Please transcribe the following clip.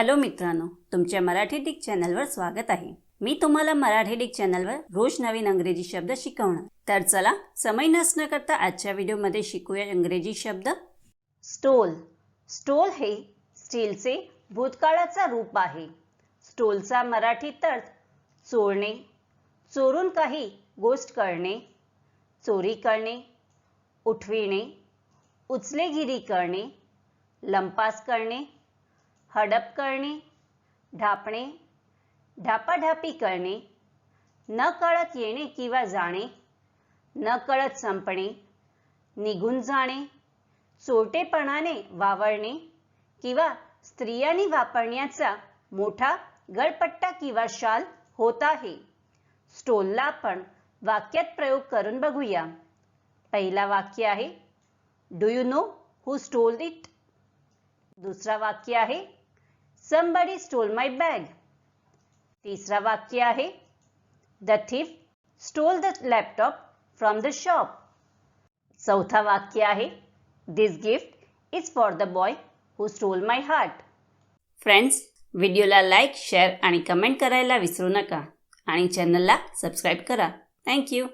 Hello मित्रांनो तुमच्या Marathi Dick चॅनलवर स्वागत आहे. मी तुम्हाला मराठी डिक चॅनलवर रोज नवीन अंग्रेजी शब्द शिकवणार. तर चला समय नसणं करता आजच्या व्हिडिओमध्ये शिकूया इंग्रजी शब्द. स्टोल. स्टोल हे स्टीलचे भूतकाळाचा रूप आहे. स्टोलचा मराठीत अर्थ चोरणे चोरून काही गोष्ट करणे चोरी करणे उठविणे उचलेगिरी करणे लंपास करणे हडप करणे ढापणे ढापाढापी करणे न कळत येणे किंवा जाणे न कळत संपणे निघून जाणे चोरटेपणाने वावरणे किंवा स्त्रियांनी वापरण्याचा मोठा गळपट्टा किंवा शाल होत आहे. स्टोलला आपण वाक्यात प्रयोग करून बघूया. पहिला वाक्य आहे do you know who stole it दुसरा वाक्य आहे somebody stole my bag. तिसरा वाक्य आहे. The thief stole the laptop from the shop चौथा वाक्य आहे. This gift is for the boy who stole my heart friends व्हिडिओला लाईक शेअर आणि कमेंट करायला विसरू नका. आणि चॅनलला सबस्क्राईब करा. थँक्यू